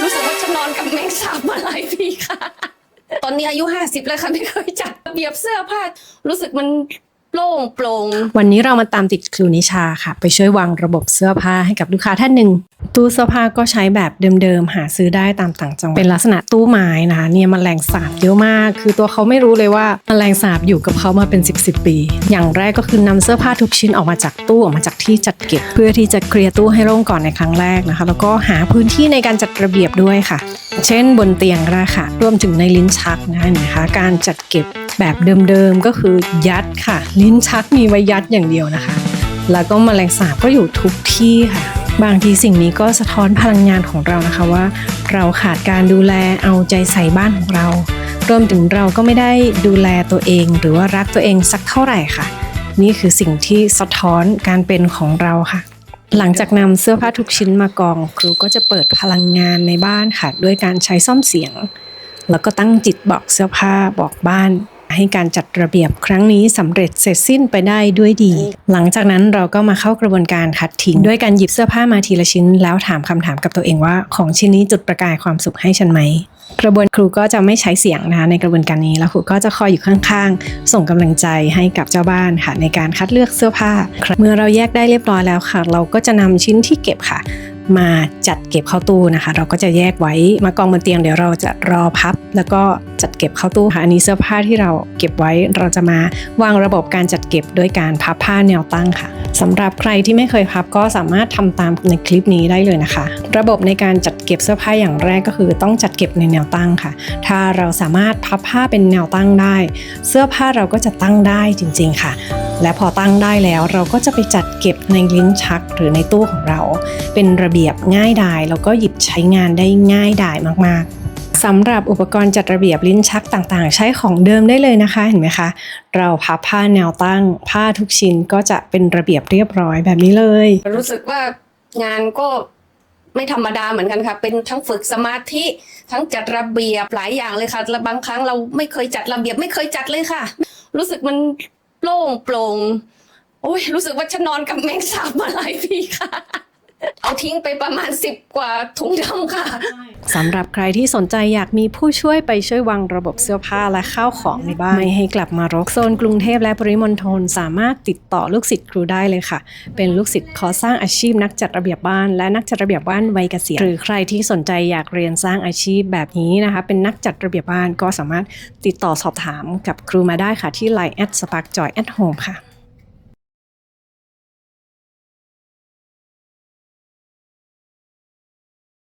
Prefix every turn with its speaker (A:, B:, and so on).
A: รู้สึกว่าจะนอนกับแมงสาบมาหลายปีค่ะ ตอนนี้อายุห้าสิบแล้วค่ะไม่เคยจัดระเบียบเสื้อผ้า รู้สึกมันโปร่งโปร่ง
B: วันนี้เรามาตามติดครูนิชาค่ะ ไปช่วยวางระบบเสื้อผ้าให้กับลูกค้าท่านหนึ่ง ตู้เสื้อผ้าก็ใช้แบบเดิมๆ หาซื้อได้ตามต่างจังหวัดเป็นลักษณะตู้ไม้นะคะเนี่ยมแมลงสาบเยอะมาก คือตัวเขาไม่รู้เลยว่าแมลงสาบอยู่กับเขามาเป็น 10บสปี อย่างแรกก็คือนำเสื้อผ้าทุกชิ้นออกมาจากตู้ออกมาจากที่จัดเก็บ เพื่อที่จะเคลียร์ตู้ให้โล่งก่อนในครั้งแรกนะคะ แล้วก็หาพื้นที่ในการจัดระเบียบด้วยค่ะ เช่นบนเตียงก็ได้ค่ะรวมถึงในลิ้นชักนะคะเห็นไหมคะการจัดเก็บแบบเดิมๆก็คือยัดค่ะ ลิ้นชักมีไว้ยัดอย่างเดียวนะคะ แล้วก็แมลงสาบก็อยู่ทุกที่ค่ะ บางทีสิ่งนี้ก็สะท้อนพลังงานของเรานะคะว่า เราขาดการดูแลเอาใจใส่บ้านของเรา รวมถึงเราก็ไม่ได้ดูแลตัวเอง หรือว่ารักตัวเองสักเท่าไหร่ค่ะ นี่คือสิ่งที่สะท้อนการเป็นของเราค่ะ หลังจากนำเสื้อผ้าทุกชิ้นมากอง ครูก็จะเปิดพลังงานในบ้านค่ะ ด้วยการใช้ซ่อมเสียง แล้วก็ตั้งจิตบอกเสื้อผ้าบอกบ้าน ให้การจัดระเบียบครั้งนี้สำเร็จเสร็จสิ้นไปได้ด้วยดี หลังจากนั้นเราก็มาเข้ากระบวนการคัดทิ้งด้วยการหยิบเสื้อผ้ามาทีละชิ้น แล้วถามคำถามกับตัวเองว่าของชิ้นนี้จุดประกายความสุขให้ฉันไหมกระบวนครูก็จะไม่ใช้เสียงนะคะในกระบวนการนี้แล้วครูก็จะคอยอยู่ข้างๆ ส่งกำลังใจให้กับเจ้าบ้านค่ะ ในการคัดเลือกเสื้อผ้า เมื่อเราแยกได้เรียบร้อยแล้วค่ะ เราก็จะนำชิ้นที่เก็บค่ะ มาจัดเก็บเข้าตู้นะคะ เราก็จะแยกไว้มากองบนเตียงเดี๋ยวเราจะรอพับ แล้วก็จัดเก็บเข้าตู้ค่ะอันนี้เสื้อผ้าที่เราเก็บไว้เราจะมาวางระบบการจัดเก็บด้วยการพับผ้าแนวตั้งค่ะสำหรับใครที่ไม่เคยพับก็สามารถทำตามในคลิปนี้ได้เลยนะคะ ระบบในการจัดเก็บเสื้อผ้าอย่างแรกก็คือ ต้องจัดเก็บในแนวตั้งค่ะ ถ้าเราสามารถพับผ้าเป็นแนวตั้งได้ เสื้อผ้าเราก็จะตั้งได้จริง ๆ ค่ะ และพอตั้งได้แล้วเราก็จะไปจัดเก็บในลิ้นชักหรือในตู้ของเรา เป็นระเบียบง่ายดายแล้วก็หยิบใช้งานได้ง่ายดายมากๆสำหรับอุปกรณ์จัดระเบียบลิ้นชักต่างๆ ใช้ของเดิมได้เลยนะคะเห็นไหมคะ เราพับผ้าแนวตั้ง ผ้าทุกชิ้นก็จะเป็นระเบียบเรียบร้อยแบบนี้เลย
A: รู้สึกว่างานก็ไม่ธรรมดาเหมือนกันค่ะ เป็นทั้งฝึกสมาธิ ทั้งจัดระเบียบหลายอย่างเลยค่ะและบางครั้งเราไม่เคยจัดระเบียบไม่เคยจัดเลยค่ะ รู้สึกมัน โล่งโปร่งโอ้ยรู้สึกว่าฉันนอนกับแมงสาบมาหลายปีค่ะ เอาทิ้งไปประมาณสิบกว่าถุงดำค่ะ
B: สำหรับใครที่สนใจอยากมีผู้ช่วยไปช่วยวางระบบเสื้อผ้าและข้าวของในบ้านไม่ให้กลับมารกโซนกรุงเทพและปริมณฑลสามารถติดต่อลูกศิษย์ครูได้เลยค่ะ เป็นลูกศิษย์ขอสร้างอาชีพนักจัดระเบียบบ้าน และนักจัดระเบียบบ้านวัยเกษียณหรือใครที่สนใจอยากเรียนสร้างอาชีพแบบนี้นะคะ เป็นนักจัดระเบียบบ้านก็สามารถติดต่อสอบถามกับครูมาได้ค่ะที่ Line แอดสปาร์กจอยแอดโฮมค่ะ